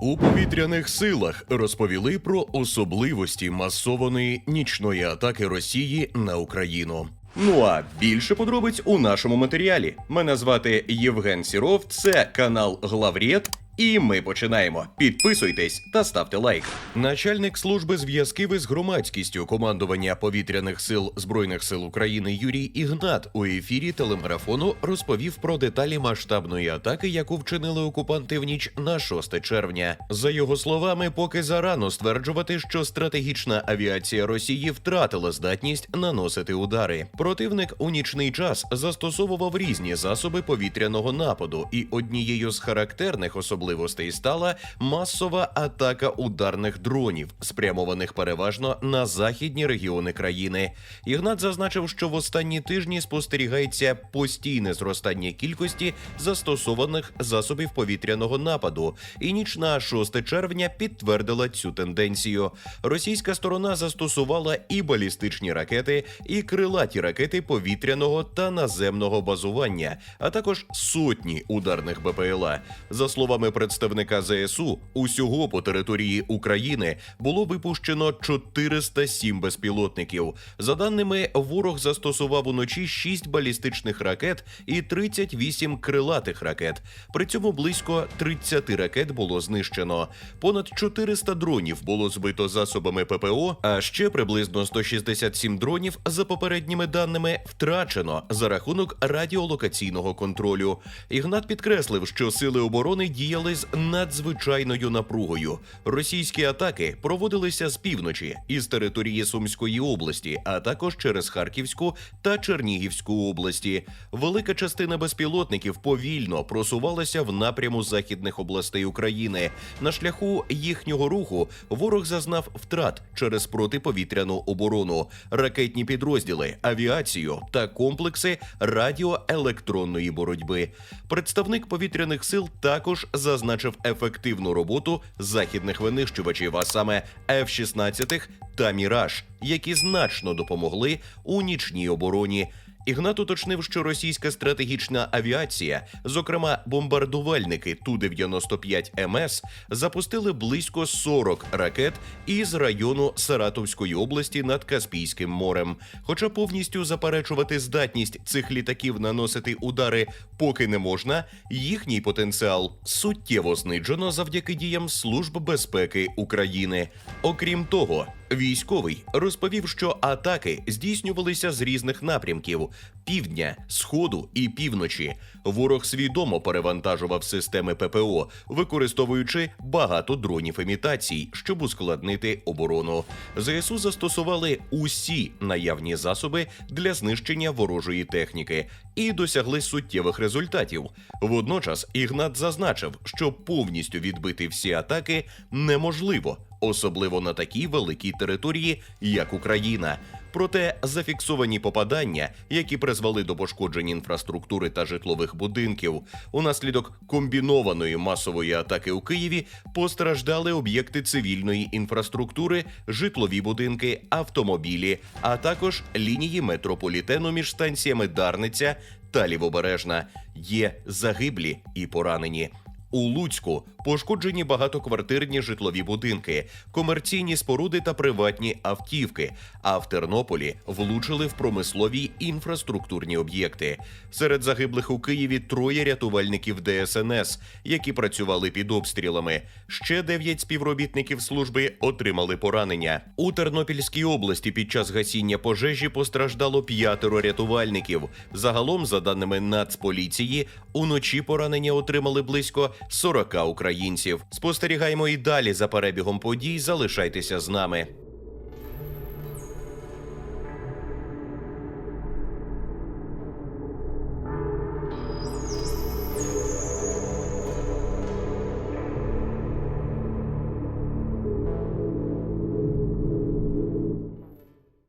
У повітряних силах розповіли про особливості масованої нічної атаки Росії на Україну. Ну а більше подробиць у нашому матеріалі. Мене звати Євген Сіров, це канал Главрєд. І ми починаємо. Підписуйтесь та ставте лайк. Начальник служби зв'язків із громадськістю командування повітряних сил збройних сил України Юрій Ігнат у ефірі телемарафону розповів про деталі масштабної атаки, яку вчинили окупанти в ніч на 6 червня. За його словами, поки зарано стверджувати, що стратегічна авіація Росії втратила здатність наносити удари. Противник у нічний час застосовував різні засоби повітряного нападу, і однією з характерних особливостей стала масова атака ударних дронів, спрямованих переважно на західні регіони країни. Ігнат зазначив, що в останні тижні спостерігається постійне зростання кількості застосованих засобів повітряного нападу, і ніч на 6 червня підтвердила цю тенденцію. Російська сторона застосувала і балістичні ракети, і крилаті ракети повітряного та наземного базування, а також сотні ударних БПЛА. За словами представника ЗСУ, усього по території України було випущено 407 безпілотників. За даними, ворог застосував уночі 6 балістичних ракет і 38 крилатих ракет. При цьому близько 30 ракет було знищено. Понад 400 дронів було збито засобами ППО, а ще приблизно 167 дронів, за попередніми даними, втрачено за рахунок радіолокаційного контролю. Ігнат підкреслив, що сили оборони діяли з надзвичайною напругою. Російські атаки проводилися з півночі із території Сумської області, а також через Харківську та Чернігівську області. Велика частина безпілотників повільно просувалася в напряму західних областей України. На шляху їхнього руху ворог зазнав втрат через протиповітряну оборону, ракетні підрозділи, авіацію та комплекси радіоелектронної боротьби. Представник повітряних сил також зазначив ефективну роботу західних винищувачів, а саме F-16 та Міраж, які значно допомогли у нічній обороні. Ігнат уточнив, що російська стратегічна авіація, зокрема бомбардувальники Ту-95 МС, запустили близько 40 ракет із району Саратовської області над Каспійським морем. Хоча повністю заперечувати здатність цих літаків наносити удари поки не можна, їхній потенціал суттєво знижено завдяки діям Служб безпеки України. Окрім того, Військовий розповів, що атаки здійснювалися з різних напрямків: півдня, сходу і півночі. Ворог свідомо перевантажував системи ППО, використовуючи багато дронів імітацій, щоб ускладнити оборону. ЗСУ застосували усі наявні засоби для знищення ворожої техніки і досягли суттєвих результатів. Водночас Ігнат зазначив, що повністю відбити всі атаки неможливо особливо на такій великій території, як Україна. Проте зафіксовані попадання, які призвели до пошкоджень інфраструктури та житлових будинків, унаслідок комбінованої масової атаки у Києві постраждали об'єкти цивільної інфраструктури, житлові будинки, автомобілі, а також лінії метрополітену між станціями Дарниця та Лівобережна. Є загиблі і поранені. У Луцьку пошкоджені багатоквартирні житлові будинки, комерційні споруди та приватні автівки. А в Тернополі влучили в промислові інфраструктурні об'єкти. Серед загиблих у Києві троє рятувальників ДСНС, які працювали під обстрілами. Ще дев'ять співробітників служби отримали поранення. У Тернопільській області під час гасіння пожежі постраждало п'ятеро рятувальників. Загалом, за даними Нацполіції, уночі поранення отримали близько 40 українців. Спостерігаємо і далі за перебігом подій. Залишайтеся з нами.